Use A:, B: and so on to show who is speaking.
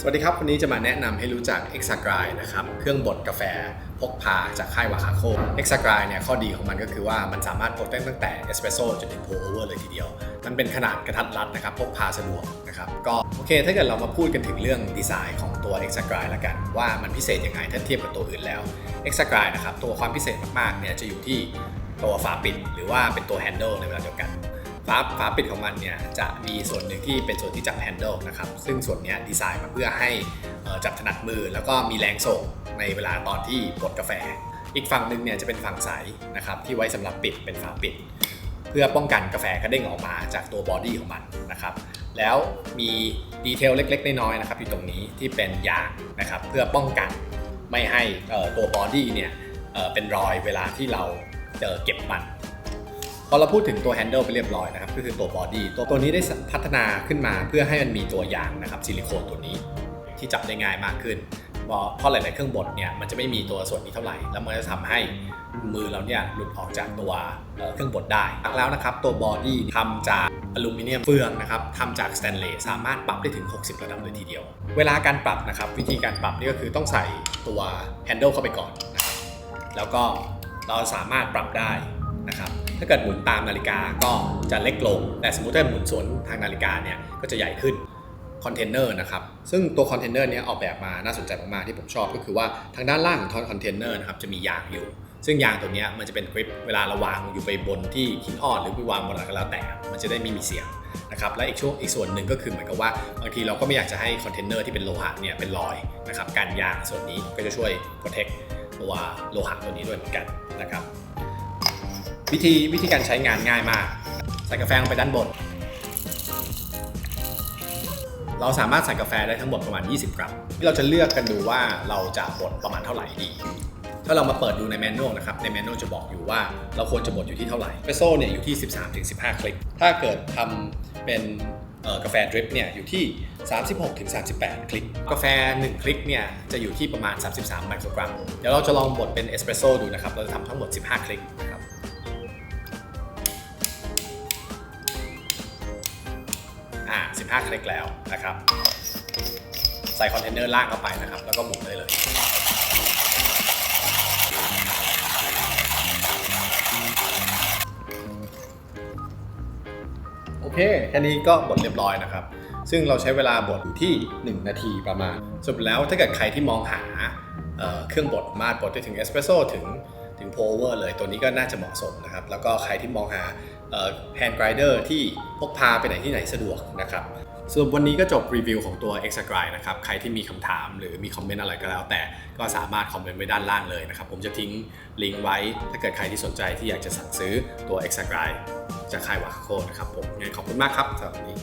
A: สวัสดีครับ วันนี้จะมาแนะนำให้รู้จัก e x a g r i นะครับ เครื่องบดกาแฟพกพาจากค่ายวาคาโค e x a g r i เนี่ยข้อดีของมันก็คือว่ามันสามารถบดได้ตั้งแต่เอสเปรสโซ่จนถึงโพเวอร์เลยทีเดียว มันเป็นขนาดกระทัดรัดนะครับ พกพาสะดวกนะครับ ก็โอเค ถ้าเกิดเรามาพูดกันถึงเรื่องดีไซน์ของตัว e x a g r i ละกัน ว่ามันพิเศษยังไงถ้าเทียบกับตัวอื่นแล้ว e x a g r i นะครับตัวความพิเศษมากๆเนี่ยจะอยู่ที่ตัวฝาปิดหรือว่าเป็นตัว handle ในเวลาเดียวกัน ฝาฝาปิดของมันเนี่ยจะมีส่วนหนึ่งที่เป็นส่วนที่จับแฮนเดิลนะครับซึ่งส่วนนี้ดีไซน์มาเพื่อให้จับถนัดมือแล้วก็มีแรงส่งในเวลาตอนที่บดกาแฟ อีกฝั่งหนึ่งเนี่ยจะเป็นฝั่งใสนะครับที่ไว้สำหรับปิดเป็นฝาปิด เพื่อป้องกันกาแฟกระเด้งออกมาจากตัวบอดี้ของมันนะครับแล้วมีดีเทลเล็ก ๆ น้อยๆนะครับอยู่ตรงนี้ที่เป็นยางนะครับเพื่อป้องกันไม่ให้ตัวบอดี้เนี่ยเป็นรอยเวลาที่เราเจอเก็บมัน พอเราพูดถึงตัว handle ไปเรียบร้อยนะครับก็คือตัว body ตัวตัวนี้ได้พัฒนาขึ้นมาเพื่อให้มันมีตัวยางนะครับซิลิโคนตัวนี้ที่จับได้ง่ายมากขึ้นเพราะหลาย ๆ เครื่องบดเนี่ยมันจะไม่มีตัวส่วนนี้เท่าไหร่ แล้วมันจะทำให้มือเราเนี่ยหลุดออกจากตัวเครื่องบดได้แล้วนะครับตัว body ทำจากอลูมิเนียมเฟืองนะครับทำจากสแตนเลสสามารถปรับได้ถึง 60 ระดับเลยทีเดียว เวลาการปรับนะครับวิธีการปรับนี่ก็คือต้องใส่ตัว handle เข้าไปก่อนนะครับแล้วก็เราสามารถปรับได้ ถ้าเกิดหมุนตามนาฬิกาก็จะเล็กลง แต่สมมติถ้าหมุนสวนทางนาฬิกาเนี่ยก็จะใหญ่ขึ้นคอนเทนเนอร์นะครับ ซึ่งตัวคอนเทนเนอร์นี้ยออกแบบมาน่าสนใจมากๆที่ผมชอบก็คือว่าทางด้านล่างของคอนเทนเนอร์นะครับจะมียางอยู่ ซึ่งยางตัวเนี้ยมันจะเป็นกริปเวลาเราวางอยู่ไปบนที่หินอ่อนหรือไปวางบนอะไรก็แล้วแต่ มันจะได้ไม่มีเสียงนะครับ และอีกช่วงอีกส่วนหนึ่งก็คือเหมือนกับว่าบางทีเราก็ไม่อยากจะให้คอนเทนเนอร์ที่เป็นโลหะเนี่ยเป็นรอยนะครับ การยางส่วนนี้ก็จะช่วย protect ตัวโลหะตัวนี้ด้วยเหมือนกันนะครับ วิธีวิธีการใช้งานง่ายมาก ใส่กาแฟลงไปด้านบน เราสามารถใส่กาแฟได้ทั้งหมดประมาณ 20 กรัมที่เราจะเลือกกันดูว่าเราจะบดประมาณเท่าไหร่ดี ถ้าเรามาเปิดดูในแมนนวลนะครับ ในแมนนวลจะบอกอยู่ว่าเราควรจะบดอยู่ที่เท่าไหร่เฟโซ่เนี่ยอยู่ที่ 13-15 คลิก ถ้าเกิดทำเป็นกาแฟดริปเนี่ยอยู่ที่ 36-38 คลิก กาแฟ 1 คลิกเนี่ยจะอยู่ที่ประมาณ 33 ไมโครกรัม เดี๋ยวเราจะลองบดเป็นเอสเปรสโซ่ดูนะครับ เราจะทำทั้งหมด 15 คลิกนะครับ 15 คลิกแล้วนะครับ ใส่คอนเทนเนอร์ล่างเข้าไปนะครับ แล้วก็หมุนได้เลยโอเคแค่นี้ก็บดเรียบร้อยนะครับ ซึ่งเราใช้เวลาบดอยู่ที่ 1 นาทีประมาณสรุปแล้วถ้าเกิดใครที่มองหาเเครื่องบดมาดบดได้ถึงเอสเปรสโซ่ถึง ถึงโพเวอร์เลยตัวนี้ก็น่าจะเหมาะสมนะครับ แล้วก็ใครที่มองหาแฮนด์ไกรเดอร์ที่พกพาไปไหนที่ไหนสะดวกนะครับสรุปวันนี้ก็จบรีวิวของตัว e x a g r i นะครับ ใครที่มีคำถามหรือมีคอมเมนต์อะไรก็แล้วแต่ก็สามารถคอมเมนต์ไว้ด้านล่างเลยนะครับ ผมจะทิ้งลิงก์ไว้ ถ้าเกิดใครที่สนใจที่อยากจะสั่งซื้อตัว e x a g r i จากค่ายวาคโคนะครับผมงั้นขอบคุณมากครับสำหรับวันนี้